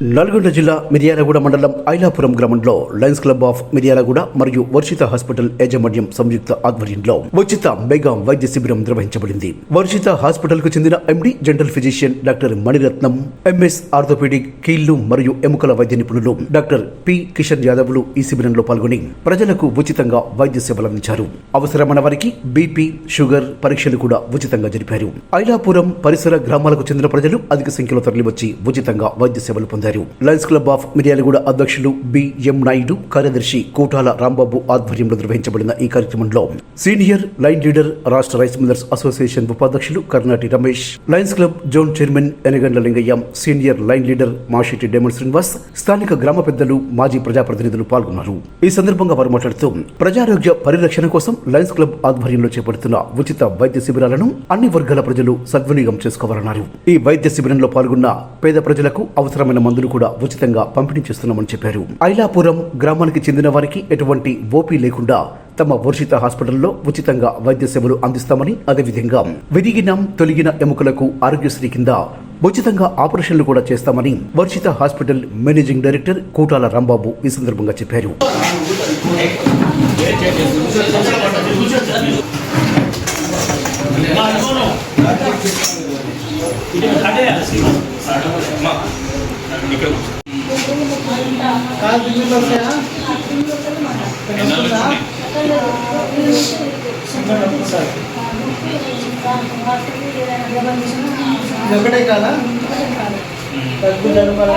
నల్గొండ జిల్లా మిర్యాలగూడ మండలం ఐలాపురం గ్రామంలో లయన్స్ క్లబ్ ఆఫ్ మిర్యాలగూడ మరియు వర్షిత హాస్పిటల్ యాజమాన్యం సంయుక్త ఆధ్వర్యంలో ఉచిత మెగా వైద్య శిబిరం నిర్వహించబడింది. వర్షిత హాస్పిటల్కు చెందిన M D general physician doctor Maniratnam M S orthopaedic కీళ్ళు మరియు ఎముకల వైద్య నిపుణులు డాక్టర్ పి కిషన్ యాదవ్లు ఈ శిబిరంలో పాల్గొని ప్రజలకు ఉచితంగా వైద్య సేవలు అందించారు. అవసరమైన వారికి బీపీ షుగర్ పరీక్షలు కూడా ఉచితంగా జరిపారు. ఐలాపురం పరిసర గ్రామాలకు చెందిన ప్రజలు అధిక సంఖ్యలో తరలివచ్చి ఉచితంగా వైద్య సేవలు పొందారు. లయన్స్ క్లబ్ ఆఫ్ మిర్యాలగూడ అధ్యక్షులు బిఎం నాయుడు కార్యదర్శి కోటాల రాంబాబు ఆధ్వర్యంలో నిర్వహించబడిన ఈ కార్యక్రమంలో సీనియర్ లైన్ లీడర్ రాష్ట్ర రైస్ మిల్లర్స్ అసోసియేషన్ ఉపాధ్యక్షులు Karnati Ramesh lions club zone chairman Enagandla Lingaiah senior lion leader మాషిటి డేమల్ శ్రీనివాస్ స్థానిక గ్రామ పెద్దలు మాజీ ప్రజాప్రతినిధులు పాల్గొన్నారు. ఈ సందర్భంగా వారు మాట్లాడుతూ ప్రజారోగ్య పరిరక్షణ కోసం లయన్స్ క్లబ్ ఆధ్వర్యంలో చేపడుతున్న ఉచిత వైద్య శిబిరాలను అన్ని వర్గాల ప్రజలు సద్వినియోగం చేసుకోవాలన్నారు. ఈ వైద్య శిబిరంలో పాల్గొన్న పేద ప్రజలకు అవసరమైన మందులు కూడా ఉచితంగా పంపిణీ చేస్తున్నామని చెప్పారు. ఐలాపురం గ్రామానికి చెందిన వారికి ఎటువంటి ఓపీ లేకుండా తమ వర్షిత హాస్పిటల్లో ఉచితంగా వైద్య సేవలు అందిస్తామని అదేవిధంగా విరిగిన తొలగిన ఎముకలకు ఆరోగ్యశ్రీ కింద ఉచితంగా ఆపరేషన్లు కూడా చేస్తామని Varshitha hospital managing director Kotala Rambabu ఈ సందర్భంగా చెప్పారు. కాదు బిల్లులు వస్తాయా వస్తుందా? సార్, ఇది ఒకటే కాదా దగ్గు జలుబు అలా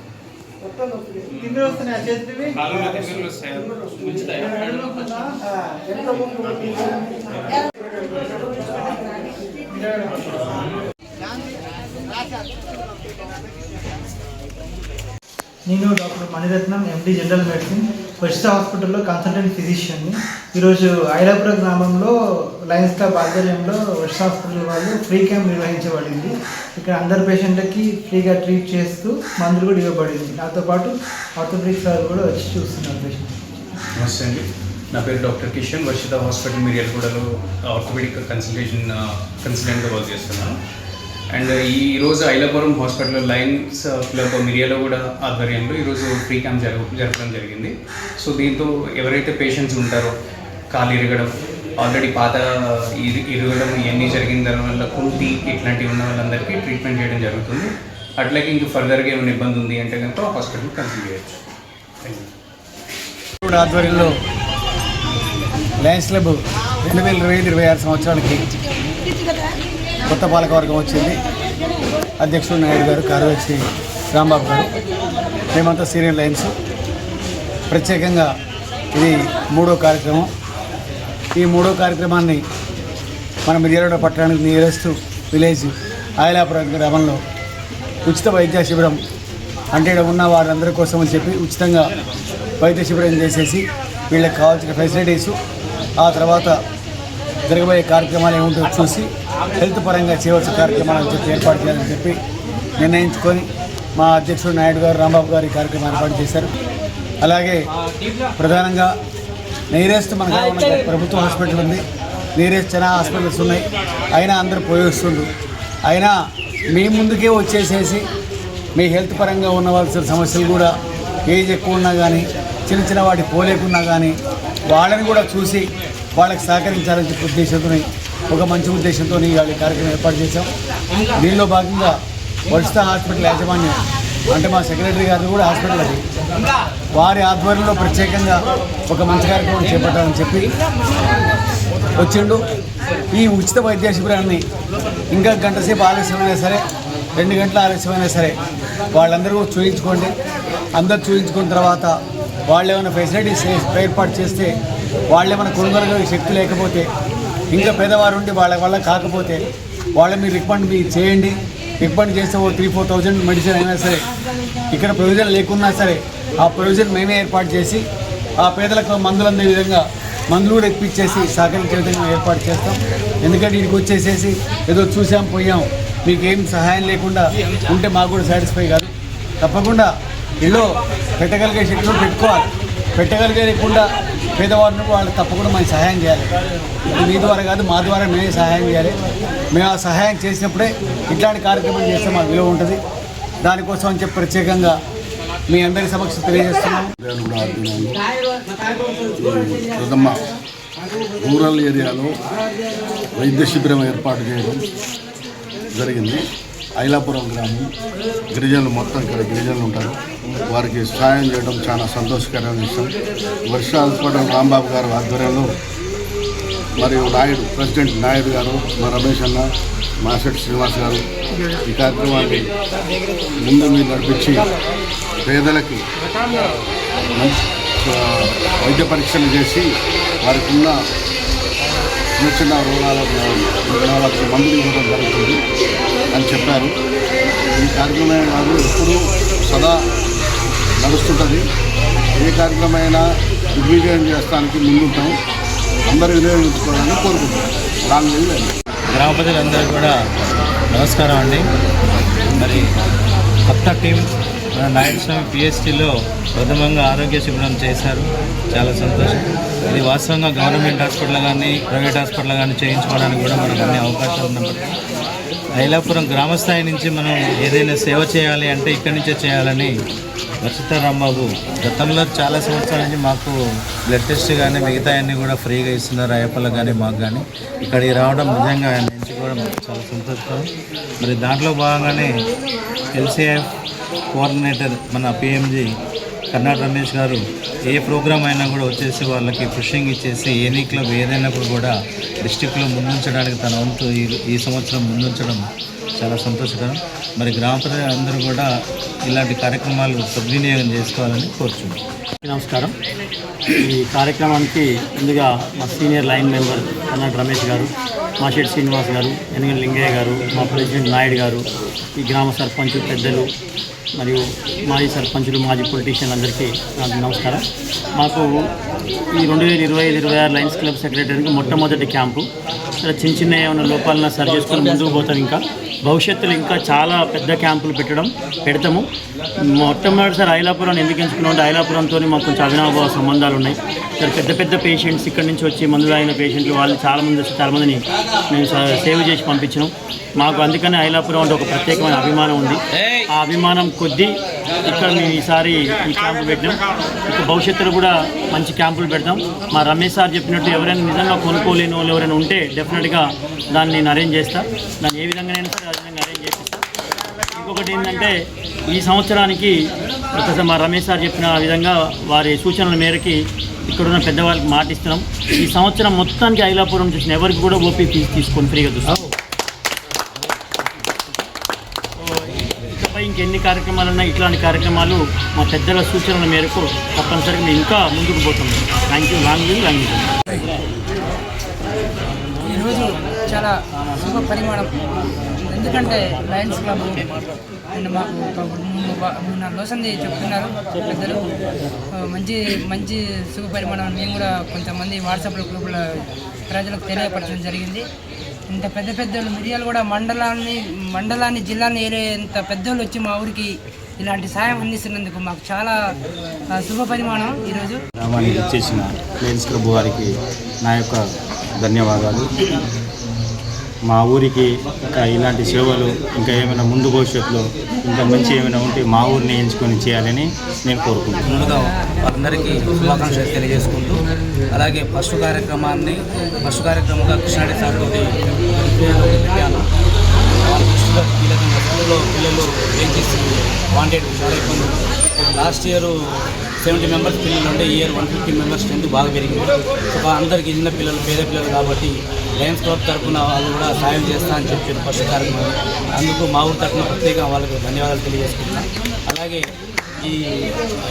మొత్తం వస్తున్నాయా చేతివి ఎంత? నేను doctor Maniratnam M D general medicine first హాస్పిటల్లో కన్సల్టెంట్ ఫిజిషియన్ని ఈరోజు ఐలాపుర గ్రామంలో లయన్స్ క్లబ్ ఆధ్వర్యంలో వెస్ట్ హాస్పిటల్ వాళ్ళు ఫ్రీ క్యాంప్ నిర్వహించబడింది. ఇక్కడ అందరు పేషెంట్లకి ఫ్రీగా ట్రీట్ చేస్తూ మందులు కూడా ఇవ్వబడింది. నాతో పాటు ఆర్థోపెడిక్ సార్ కూడా వచ్చి చూస్తున్నారు పేషెంట్. నమస్తే అండి. నా పేరు డాక్టర్ కిషన్. వర్షిత హాస్పిటల్ మిర్యాలగూడలో ఆర్థోపెడిక్ కన్సల్టేషన్ కన్సల్టెంట్గా వర్క్ చేస్తున్నాను. అండ్ ఈ రోజు ఐలాపురం హాస్పిటల్ లైన్స్ క్లబ్ కూడా ఆధ్వర్యంలో ఈరోజు ఫ్రీ క్యాంప్ జరగ జరగడం జరిగింది. సో దీంతో ఎవరైతే పేషెంట్స్ ఉంటారో కాలు ఇరగడం ఆల్రెడీ పాత ఇరి ఇరగడం ఇవన్నీ జరిగిన దానివల్ల కుంటి ఇట్లాంటివి ఉన్న వాళ్ళందరికీ ట్రీట్మెంట్ చేయడం జరుగుతుంది. అట్లాగే ఇంక ఫర్దర్గా ఏమైనా ఇబ్బంది ఉంది అంటే కనుక హాస్పిటల్ కన్సల్ట్ చేయొచ్చు. ఆధ్వర్యంలో లయన్స్ క్లబ్ రెండు వేల ఇరవై ఇరవై ఆరు సంవత్సరాలకి కొత్త పాలకవర్గం వచ్చింది. అధ్యక్షుడు నాయుడు గారు కార్యదర్శి రాంబాబు గారు. మేమంతా సీనియర్ లైన్స్ ప్రత్యేకంగా ఇది మూడో కార్యక్రమం. ఈ మూడో కార్యక్రమాన్ని మన మిర్యాలగూడ పట్టణానికి నియరెస్ట్ విలేజ్ ఆయలాపురం గ్రామంలో ఉచిత వైద్య శిబిరం అంటే ఇక్కడ ఉన్న వారందరి కోసం అని చెప్పి ఉచితంగా వైద్య శిబిరం చేసేసి వీళ్ళకి కావాల్సిన ఫెసిలిటీస్ ఆ తర్వాత జరగబోయే కార్యక్రమాలు ఏముంటో చూసి హెల్త్ పరంగా చేయవలసిన కార్యక్రమాలను చెప్పి ఏర్పాటు చేయాలని చెప్పి నిర్ణయించుకొని మా అధ్యక్షుడు నాయుడు గారు రాంబాబు గారు ఈ కార్యక్రమం ఏర్పాటు చేశారు. అలాగే ప్రధానంగా నీరేస్ట్ మన ప్రభుత్వ హాస్పిటల్ ఉంది. నీరేస్ట్ చాలా హాస్పిటల్స్ ఉన్నాయి. అయినా అందరూ పోయిస్తుండ్రు. అయినా మీ ముందుకే వచ్చేసేసి మీ హెల్త్ పరంగా ఉన్నవలసిన సమస్యలు కూడా ఏజ్ ఎక్కువ ఉన్నా కానీ చిన్న చిన్న వాటి పోలేకున్నా కానీ వాళ్ళని కూడా చూసి వాళ్ళకి సహకరించాలని చెప్పి ఉద్దేశంతో ఒక మంచి ఉద్దేశంతో ఇవాళ కార్యక్రమం ఏర్పాటు చేశాం. దీనిలో భాగంగా వరుస హాస్పిటల్ యాజమాన్యం అంటే మా సెక్రటరీ గారు కూడా హాస్పిటల్ అది. వారి ఆధ్వర్యంలో ప్రత్యేకంగా ఒక మంచి కార్యక్రమం చేపట్టాలని చెప్పి వచ్చిండు. ఈ ఉచిత వైద్య శిబిరాన్ని ఇంకా గంట సేపు ఆలస్యమైనా సరే రెండు గంటల ఆలస్యమైనా సరే వాళ్ళందరూ చూయించుకోండి. అందరు చూయించుకున్న తర్వాత వాళ్ళు ఏమైనా ఫెసిలిటీస్ ఏర్పాటు చేస్తే వాళ్ళు ఏమైనా కొనుగోలు శక్తి లేకపోతే ఇంకా పేదవారు ఉండి వాళ్ళ వల్ల కాకపోతే వాళ్ళ మీరు రికమెండ్ మీరు చేయండి. రికమెండ్ చేస్తే ఓ త్రీ ఫోర్ థౌజండ్ మెడిసిన్ అయినా సరే ఇక్కడ ప్రొవిజన్ లేకున్నా సరే ఆ ప్రొవిజన్ మేమే ఏర్పాటు చేసి ఆ పేదలకు మందులు అందే విధంగా మందులు కూడా ఎక్కిచ్చేసి సహకరించే విధంగా ఏర్పాటు చేస్తాం. ఎందుకంటే ఇక్కడికి వచ్చేసేసి ఏదో చూసాం పోయాం. మీకు ఏం సహాయం లేకుండా ఉంటే మాకు కూడా సాటిస్ఫై కాదు. తప్పకుండా ఇల్లు పెట్టగలిగే శక్తులు పెట్టుకోవాలి. పెట్టగలిగేయకుండా పేదవారిని వాళ్ళు తప్పకుండా మనం సహాయం చేయాలి. ఇది మీ ద్వారా కాదు మా ద్వారా మేమే సహాయం చేయాలి. మేము ఆ సహాయం చేసినప్పుడే ఇట్లాంటి కార్యక్రమం చేస్తే మాకు విలువ ఉంటుంది. దానికోసం అని చెప్పి ప్రత్యేకంగా మీ అందరి సమక్ష తెలియజేస్తున్నాం రూరల్ ఏరియాలో వైద్య శిబిరం ఏర్పాటు చేయడం జరిగింది. ఐలాపురం గ్రామం. గిరిజనులు మొత్తం ఇక్కడ గిరిజనులు ఉంటారు. వారికి సహాయం చేయడం చాలా సంతోషకరమైన విషయం. వర్ష హాస్పిటల్ రాంబాబు గారు ఆధ్వర్యంలో మరియు నాయుడు ప్రెసిడెంట్ నాయుడు గారు మా రమేష్ అన్న మాసెట్ శ్రీనివాస్ గారు ఈ కార్యక్రమాన్ని ముందు మీరు నడిపించి పేదలకి వైద్య పరీక్షలు చేసి వారికి ఉన్న చిన్న చిన్న రోగాలకు రోగాలకు మందులు ఇవ్వడం జరుగుతుంది అని చెప్పారు. ఈ కార్యక్రమం కాదు ఎప్పుడూ సదా నడుస్తుంటుంది. ఏ కార్యక్రమైనా దిగ్విజయం చేస్తానికి ముందుంటాం. అందరూ వినియోగించుకోవాలని కోరుకుంటున్నాం. దాని లీవ్ గ్రామ ప్రజలందరూ కూడా నమస్కారం అండి. మరి కొత్త టీం మన నాయుడు స్వామి పిఎస్టీలో ప్రథమంగా ఆరోగ్య శిబిరం చేశారు. చాలా సంతోషం. ఇది వాస్తవంగా గవర్నమెంట్ హాస్పిటల్ కానీ ప్రైవేట్ హాస్పిటల్ కానీ చేయించుకోవడానికి కూడా మనకు అన్ని అవకాశాలు ఉన్నప్పటికీ ఐలాపురం గ్రామస్థాయి నుంచి మనం ఏదైనా సేవ చేయాలి అంటే ఇక్కడి నుంచే చేయాలని వర్షిత రాంబాబు గతంలో చాలా సంవత్సరాల నుంచి మాకు బ్లడ్ టెస్ట్ కానీ మిగతా అన్నీ కూడా ఫ్రీగా ఇస్తున్నారు అయ్యప్పలకు కానీ మాకు కానీ ఇక్కడికి రావడం నిజంగా ఆయన మాకు చాలా సంతోషం. మరి దాంట్లో భాగంగానే ఎల్సీఎఫ్ కోఆర్డినేటర్ మన పిఎంజీ కర్ణాట రమేష్ గారు ఏ ప్రోగ్రామ్ అయినా కూడా వచ్చేసి వాళ్ళకి ఫిషింగ్ ఇచ్చేసి ఎనీ క్లబ్ ఏదైనప్పుడు కూడా డిస్టిక్లో ముందుంచడానికి తన వంతు ఈ ఈ సంవత్సరం ముందుంచడం చాలా సంతోషకరం. మరి గ్రామ ప్రజలందరూ కూడా ఇలాంటి కార్యక్రమాలు సద్వినియోగం చేసుకోవాలని కోరుచున్నాం. నమస్కారం. ఈ కార్యక్రమానికి ముందుగా మా senior lion member Karnata Ramesh garu Mashet Srinivas గారు ఎనగల లింగయ్య గారు మా ప్రెసిడెంట్ నాయుడు గారు ఈ గ్రామ సర్పంచ్ పెద్దలు మరియు మాజీ సర్పంచులు మాజీ పొలిటీషియన్లు అందరికీ నాకు నమస్కారం. మాకు ఈ రెండు వేల ఇరవై ఐదు ఇరవై ఆరు లయన్స్ క్లబ్ సెక్రటరీకి మొట్టమొదటి క్యాంపు. ఇలా చిన్న చిన్న ఏమైనా లోపాలను సరి చేసుకొని ముందుకు పోతాం ఇంకా. భవిష్యత్తులో ఇంకా చాలా పెద్ద క్యాంపులు పెట్టడం పెడతాము. మొట్టమొదటిసారి ఐలాపురం ఎందుకు ఎంచుకున్నాం అంటే ఐలాపురంతో మాకు కొంచెం అవినాభావ సంబంధాలు ఉన్నాయి. సరే పెద్ద పెద్ద పేషెంట్స్ ఇక్కడి నుంచి వచ్చి మందులు అయిన పేషెంట్లు వాళ్ళు చాలామంది వచ్చి చాలామందిని మేము సేవ్ చేసి పంపించినాం. మాకు అందుకనే ఐలాపురం అంటే ఒక ప్రత్యేకమైన అభిమానం ఉంది. ఆ అభిమానం కొద్దీ ఇక్కడ మేము ఈసారి ఈ క్యాంపు పెట్టినాం. ఇక భవిష్యత్తులో కూడా మంచి క్యాంపులు పెడతాం. మా రమేష్ సార్ చెప్పినట్టు ఎవరైనా నిజంగా కొనుక్కోలేని వాళ్ళు ఎవరైనా ఉంటే డెఫినెట్గా దాన్ని నేను అరేంజ్ చేస్తాను దాన్ని ఏ విధంగానైనా సరే ఆ విధంగా అరేంజ్ చేస్తాను ఇంకొకటి ఏంటంటే ఈ సంవత్సరానికి ఒకసారి మా రమేష్ సార్ చెప్పిన విధంగా వారి సూచనల మేరకి ఇక్కడున్న పెద్దవాళ్ళకి మాటిస్తున్నాం. ఈ సంవత్సరం మొత్తానికి ఐలాపురం చూసిన ఎవరికి కూడా ఓపీ ఫీజు తీసుకొని ఫ్రీగా చూస్తాం సో ఎన్ని కార్యక్రమాలు ఉన్నా ఇట్లాంటి కార్యక్రమాలు మా పెద్దల సూచనల మేరకు తప్పనిసరిగా మేము ఇంకా ముందుకు పోతున్నాం. థ్యాంక్ యూ లాంగ్ లాంగ్ ఈరోజు చాలా శుభ పరిమాణం. ఎందుకంటే లయన్స్ క్లబ్ అండ్ మాకు ఒక మూడు నాలుగు రోజులు చెప్తున్నారు పెద్దలు. మంచి మంచి శుభ పరిమాణం మేము కూడా కొంతమంది వాట్సాప్లో గ్రూపుల ప్రజలకు తెలియపరచడం జరిగింది. ఇంత పెద్ద పెద్దలు మిరియాలు కూడా మండలాన్ని మండలాన్ని జిల్లాని ఏరేంత పెద్దోళ్ళు వచ్చి మా ఊరికి ఇలాంటి సాయం అందిస్తున్నందుకు మాకు చాలా శుభ పరిమాణం ఈరోజు. గ్రామానికి ఇచ్చేసిన లయన్స్ క్లబ్ వారికి నా యొక్క ధన్యవాదాలు. మా ఊరికి ఇంకా ఇలాంటి సేవలు ఇంకా ఏమైనా ముందు భవిష్యత్తులో ఇంకా మంచి ఏమైనా ఉంటే మా ఊరిని ఎంచుకొని చేయాలని నేను కోరుకుంటున్నాను. ముందుగా వారందరికీ శుభాకాంక్షలు తెలియజేసుకుంటూ అలాగే ఫస్ట్ కార్యక్రమాన్ని ఫస్ట్ కార్యక్రమంగా కృష్ణాడి సార్ పెట్టాను వాళ్ళ దృష్టిలో కీలకంగా స్కూల్లో పిల్లలు బెంచెస్ వాంటెడ్ చాలా ఇబ్బంది లాస్ట్ ఇయర్ సెవెంటీ మెంబర్స్ పిల్లలు ఉంటే ఈ year one fifty members strength బాగా పెరిగింది. సో అందరికీ చిన్న పిల్లలు పేద పిల్లలు కాబట్టి లయన్స్ క్లబ్ తరఫున వాళ్ళు కూడా సాయం చేస్తా అని చెప్పారు ఫస్ట్ కార్యక్రమం. అందుకు మా ఊరి తరఫున ప్రత్యేకంగా వాళ్ళకు ధన్యవాదాలు తెలియజేసుకుంటున్నాను. అలాగే ఈ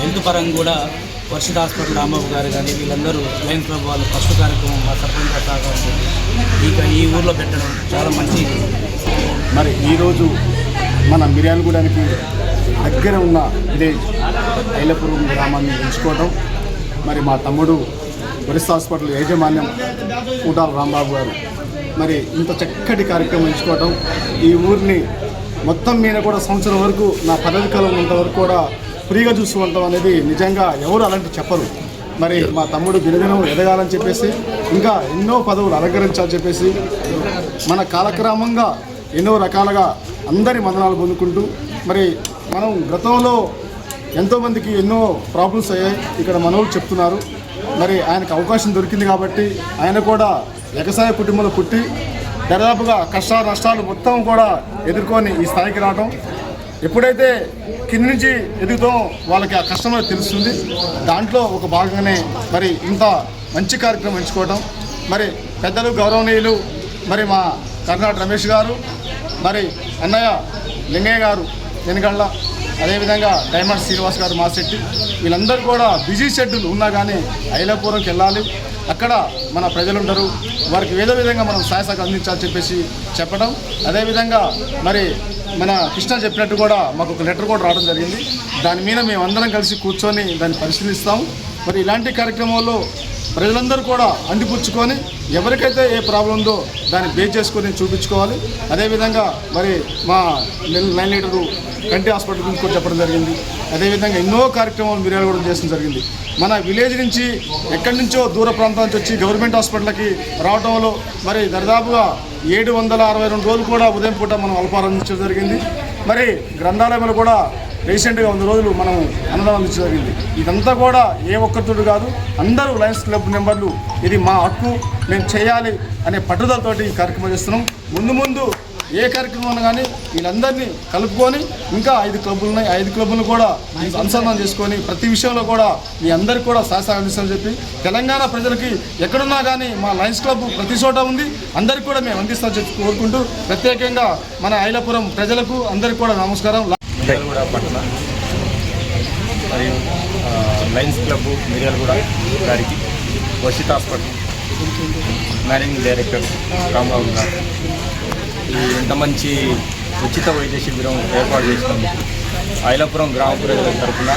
హెల్త్ పరంగా కూడా వర్షిత్ హాస్పిటల్ రాంబాబు గారు కానీ వీళ్ళందరూ లయన్స్ క్లబ్ వాళ్ళు ఫస్ట్ కార్యక్రమం మా సర్పంచ్ సహకారంతో ఇక ఈ ఊర్లో పెట్టడం చాలా మంచి మరి ఈరోజు మన మిర్యాలగూడానికి దగ్గర ఉన్న విలేజ్ ఐలపురం గ్రామాన్ని ఎంచుకోవడం మరి మా తమ్ముడు వరిస్ హాస్పిటల్ యాజమాన్యం కూటాల రాంబాబు గారు మరి ఇంత చక్కటి కార్యక్రమం ఎంచుకోవడం ఈ ఊరిని మొత్తం మీద కూడా సంవత్సరం వరకు నా పదవి కాలం ఉన్నంత వరకు కూడా ఫ్రీగా చూసుకుంటాం అనేది నిజంగా ఎవరు అలాంటి చెప్పరు. మరి మా తమ్ముడు దినదినం ఎదగాలని చెప్పేసి ఇంకా ఎన్నో పదవులు అలంకరించాలని చెప్పేసి మన కాలక్రమంగా ఎన్నో రకాలుగా అందరి మదనాలు పొందుకుంటూ మరి మనం గతంలో ఎంతోమందికి ఎన్నో ప్రాబ్లమ్స్ అయ్యాయి. ఇక్కడ మనవులు చెప్తున్నారు. మరి ఆయనకు అవకాశం దొరికింది కాబట్టి ఆయన కూడా వ్యవసాయ కుటుంబంలో పుట్టి దాదాపుగా కష్టాలు నష్టాలు మొత్తం కూడా ఎదుర్కొని ఈ స్థాయికి రావడం ఎప్పుడైతే కింది నుంచి ఎదుగుతో వాళ్ళకి ఆ కష్టం తెలుస్తుంది దాంట్లో ఒక భాగంగానే మరి ఇంత మంచి కార్యక్రమం ఎంచుకోవడం మరి పెద్దలు గౌరవనీయులు మరి మా కర్ణాటక రమేష్ గారు మరి అన్నయ్య లింగయ్య గారు వెనుకళ్ళ అదేవిధంగా డైమండ్ శ్రీనివాస్ గారు మా శెట్టి వీళ్ళందరూ కూడా బిజీ షెడ్యూల్ ఉన్నా కానీ ఐలాపూర్కి వెళ్ళాలి. అక్కడ మన ప్రజలు ఉండరు వారికి ఏదో విధంగా మనం సహాయ అందించాలని చెప్పేసి చెప్పడం అదేవిధంగా మరి మన కృష్ణ చెప్పినట్టు కూడా మాకు ఒక లెటర్ కూడా రావడం జరిగింది. దాని మీద మేము అందరం కలిసి కూర్చొని దాన్ని పరిశీలిస్తాం మరి ఇలాంటి కార్యక్రమాల్లో ప్రజలందరూ కూడా అందిపుచ్చుకొని ఎవరికైతే ఏ ప్రాబ్లం ఉందో దాన్ని బేస్ చేసుకొని చూపించుకోవాలి. అదేవిధంగా మరి మా నైన్ లైన్ కంటి హాస్పిటల్ గురించి కూడా చెప్పడం జరిగింది. అదేవిధంగా ఎన్నో కార్యక్రమాలు మిర్యాల కూడా చేయడం జరిగింది. మన విలేజ్ నుంచి ఎక్కడి నుంచో దూర ప్రాంతం నుంచి వచ్చి గవర్నమెంట్ హాస్పిటల్కి రావడంలో మరి దరిదాపుగా ఏడు వందల అరవై రెండు రోజులు కూడా ఉదయం పూట మనం అల్పారంభించడం జరిగింది. మరి గ్రంథాలయంలో కూడా రీసెంట్గా వంద రోజులు మనం అన్నదానం జరిగింది. ఇదంతా కూడా ఏ ఒక్కరితోడు కాదు అందరూ లయన్స్ క్లబ్ మెంబర్లు ఇది మా హక్కు మేము చేయాలి అనే పట్టుదలతోటి ఈ కార్యక్రమం చేస్తున్నాం. ముందు ముందు ఏ కార్యక్రమం కానీ వీళ్ళందరినీ కలుపుకొని ఇంకా ఐదు క్లబ్బులు ఉన్నాయి. ఐదు క్లబ్బులు కూడా అనుసంధానం చేసుకొని ప్రతి విషయంలో కూడా మీ అందరికీ కూడా సహసారం అందిస్తామని చెప్పి తెలంగాణ ప్రజలకి ఎక్కడున్నా కానీ మా లయన్స్ క్లబ్ ప్రతి చోట ఉంది. అందరికీ కూడా మేము అందిస్తామని చెప్పి కోరుకుంటూ ప్రత్యేకంగా మన ఐలపురం ప్రజలకు అందరికీ కూడా నమస్కారం. మిర్యాలగూడ పట్టణ మరియు లైన్స్ లయన్స్ క్లబ్ మిర్యాలగూడ గారికి Vasith hospital managing director Rambabu garu ఈ ఇంత మంచి ఉచిత వైద్య శిబిరం ఏర్పాటు చేసినందుకు ఐలాపురం గ్రామ ప్రజల తరఫున